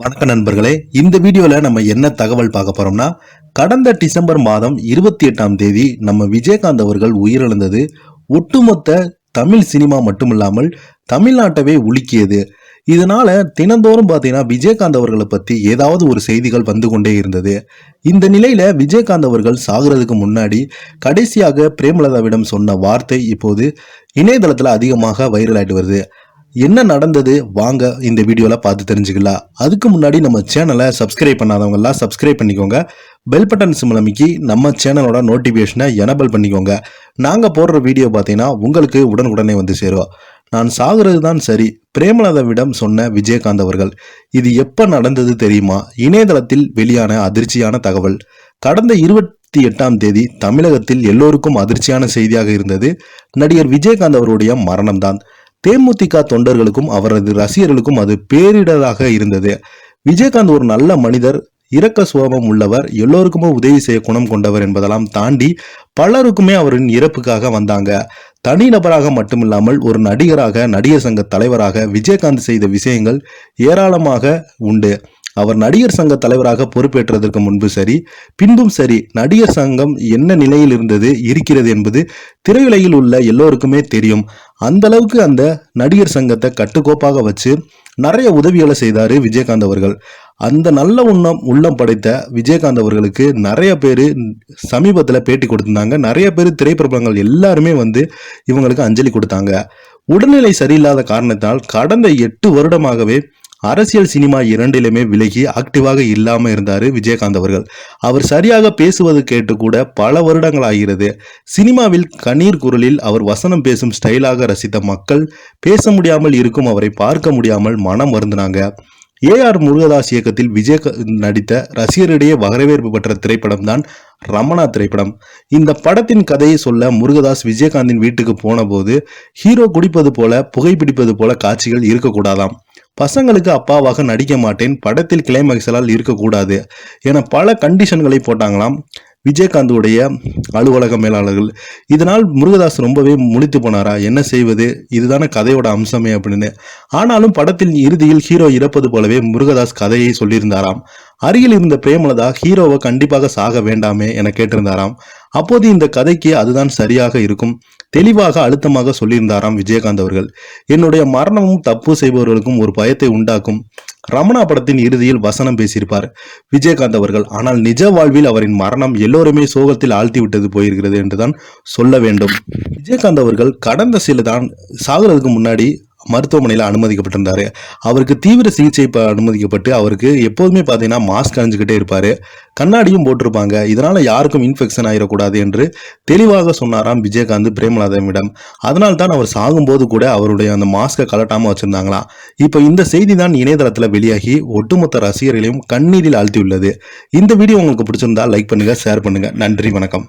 வணக்க நண்பர்களே இந்த வீடியோல நம்ம என்ன தகவல் பார்க்க போறோம்னா கடந்த டிசம்பர் மாதம் இருபத்தி எட்டாம் தேதி நம்ம விஜயகாந்த் அவர்கள் உயிரிழந்தது ஒட்டுமொத்த தமிழ் சினிமா மட்டுமில்லாமல் தமிழ்நாட்டவே உலுக்கியது. இதனால தினந்தோறும் பார்த்தீங்கன்னா விஜயகாந்த் அவர்களை பத்தி ஏதாவது ஒரு செய்திகள் வந்து கொண்டே இருந்தது. இந்த நிலையில விஜயகாந்த் அவர்கள் சாகிறதுக்கு முன்னாடி கடைசியாக பிரேமலதாவிடம் சொன்ன வார்த்தை இப்போது இணையதளத்தில் அதிகமாக வைரல் ஆயிட்டு வருது. என்ன நடந்தது? வாங்க இந்த வீடியோவில் பார்த்து தெரிஞ்சுக்கலாம். அதுக்கு முன்னாடி நம்ம சேனலை சப்ஸ்கிரைப் பண்ணாதவங்கலாம் சப்ஸ்கிரைப் பண்ணிக்கோங்க. பெல் பட்டன் சிம்லமிக்கி நம்ம சேனலோட நோட்டிஃபிகேஷனை எனபிள் பண்ணிக்கோங்க. நாங்கள் போடுற வீடியோ பார்த்தீங்கன்னா உங்களுக்கு உடனுக்குடனே வந்து சேரும். நான் சாகுறது தான் சரி. பிரேமலதாவிடம் சொன்ன விஜயகாந்த் அவர்கள் இது எப்போ நடந்தது தெரியுமா? இணையதளத்தில் வெளியான அதிர்ச்சியான தகவல். கடந்த இருபத்தி எட்டாம் தேதி தமிழகத்தில் எல்லோருக்கும் அதிர்ச்சியான செய்தியாக இருந்தது நடிகர் விஜயகாந்த் அவருடைய மரணம்தான். தேமுதிக தொண்டர்களுக்கும் அவரது ரசிகர்களுக்கும் அது பேரிடராக இருந்தது. விஜயகாந்த் ஒரு நல்ல மனிதர் இரக்க சுபாவம் உள்ளவர் எல்லோருக்குமே உதவி செய்ய குணம் கொண்டவர் என்பதெல்லாம் தாண்டி பலருக்குமே அவரின் இறப்புக்காக வந்தாங்க. தனிநபராக மட்டுமில்லாமல் ஒரு நடிகராக நடிகர் சங்க தலைவராக விஜயகாந்த் செய்த விஷயங்கள் ஏராளமாக உண்டு. அவர் நடிகர் சங்க தலைவராக பொறுப்பேற்றதற்கு முன்பு சரி பின்பும் சரி நடிகர் சங்கம் என்ன நிலையில் இருந்தது இருக்கிறது என்பது திரையுலகில் உள்ள எல்லோருக்குமே தெரியும். அந்த அளவுக்கு அந்த நடிகர் சங்கத்தை கட்டுக்கோப்பாக வச்சு நிறைய உதவிகளை செய்தாரு விஜயகாந்த் அவர்கள். அந்த நல்ல உண்ணம் உள்ளம் படைத்த விஜயகாந்த் அவர்களுக்கு நிறைய பேர் சமீபத்தில் பேட்டி கொடுத்துருந்தாங்க. நிறைய பேர் திரைப்பிரபலங்கள் எல்லாருமே வந்து இவங்களுக்கு அஞ்சலி கொடுத்தாங்க. உடல்நிலை சரியில்லாத காரணத்தால் கடந்த எட்டு வருடமாகவே அரசியல் சினிமா இரண்டிலுமே விலகி ஆக்டிவாக இல்லாமல் இருந்தார் விஜயகாந்த் அவர்கள். அவர் சரியாக பேசுவது கேட்டு கூட பல வருடங்கள் ஆகிறது. சினிமாவில் கண்ணீர் குரலில் அவர் வசனம் பேசும் ஸ்டைலாக ரசித்த மக்கள் பேச முடியாமல் இருக்கும் அவரை பார்க்க முடியாமல் மனம் வருந்தினாங்க. ஏஆர் முருகதாஸ் இயக்கத்தில் விஜய் நடித்த ரசிகரிடையே வரவேற்பு பெற்ற திரைப்படம் தான் ரமணா திரைப்படம். இந்த படத்தின் கதையை சொல்ல முருகதாஸ் விஜயகாந்தின் வீட்டுக்கு போன போது ஹீரோ குடிப்பது போல புகைப்பிடிப்பது போல காட்சிகள் இருக்கக்கூடாதாம். பசங்களுக்கு அப்பாவாக நடிக்க மாட்டேன். படத்தில் கிளைமேக்ஸலால் இருக்கக்கூடாது என பல கண்டிஷன்களை போட்டாங்களாம். விஜயகாந்துடைய அலுவலக மேலாளர்கள். இதனால் முருகதாஸ் ரொம்பவே முழித்து போனாரா? என்ன செய்வது? இதுதானே கதையோட அம்சமே அப்படின்னு. ஆனாலும் படத்தில் இறுதியில் ஹீரோ இறப்பது போலவே முருகதாஸ் கதையை சொல்லியிருந்தாராம். அருகில் இருந்த பிரேமலதா ஹீரோவை கண்டிப்பாக சாக வேண்டாமே என கேட்டிருந்தாராம். அப்போது இந்த கதைக்கு அதுதான் சரியாக இருக்கும். தெளிவாக அழுத்தமாக சொல்லியிருந்தாராம் விஜயகாந்த் அவர்கள். என்னுடைய மரணமும் தப்பு செய்பவர்களுக்கும் ஒரு பயத்தை உண்டாக்கும். ரமணா படத்தின் இறுதியில் வசனம் பேசியிருப்பார் விஜயகாந்த் அவர்கள். ஆனால் நிஜ வாழ்வில் அவரின் மரணம் எல்லோருமே சோகத்தில் ஆழ்த்தி விட்டது போயிருக்கிறது என்றுதான் சொல்ல வேண்டும். விஜயகாந்த் அவர்கள் கடந்த சில தான் சாகுறதுக்கு முன்னாடி மருத்துவமனையில் அனுமதிக்கப்பட்டிருந்தாரு. அவருக்கு தீவிர சிகிச்சை இப்போ அனுமதிக்கப்பட்டு அவருக்கு எப்போதுமே பார்த்தீங்கன்னா மாஸ்க் அணிஞ்சுக்கிட்டே இருப்பார். கண்ணாடியும் போட்டிருப்பாங்க. இதனால் யாருக்கும் இன்ஃபெக்ஷன் ஆகிடக்கூடாது என்று தெளிவாக சொன்னாராம் விஜயகாந்த் பிரேமலாதமிடம் அதனால் தான் அவர் சாகும்போது கூட அவருடைய அந்த மாஸ்கை கலட்டாமல் வச்சுருந்தாங்களாம். இப்போ இந்த செய்தி தான் இணையதளத்தில் வெளியாகி ஒட்டுமொத்த ரசிகர்களையும் கண்ணீரில் ஆழ்த்தியுள்ளது. இந்த வீடியோ உங்களுக்கு பிடிச்சிருந்தா லைக் பண்ணுங்கள் ஷேர் பண்ணுங்கள் நன்றி வணக்கம்.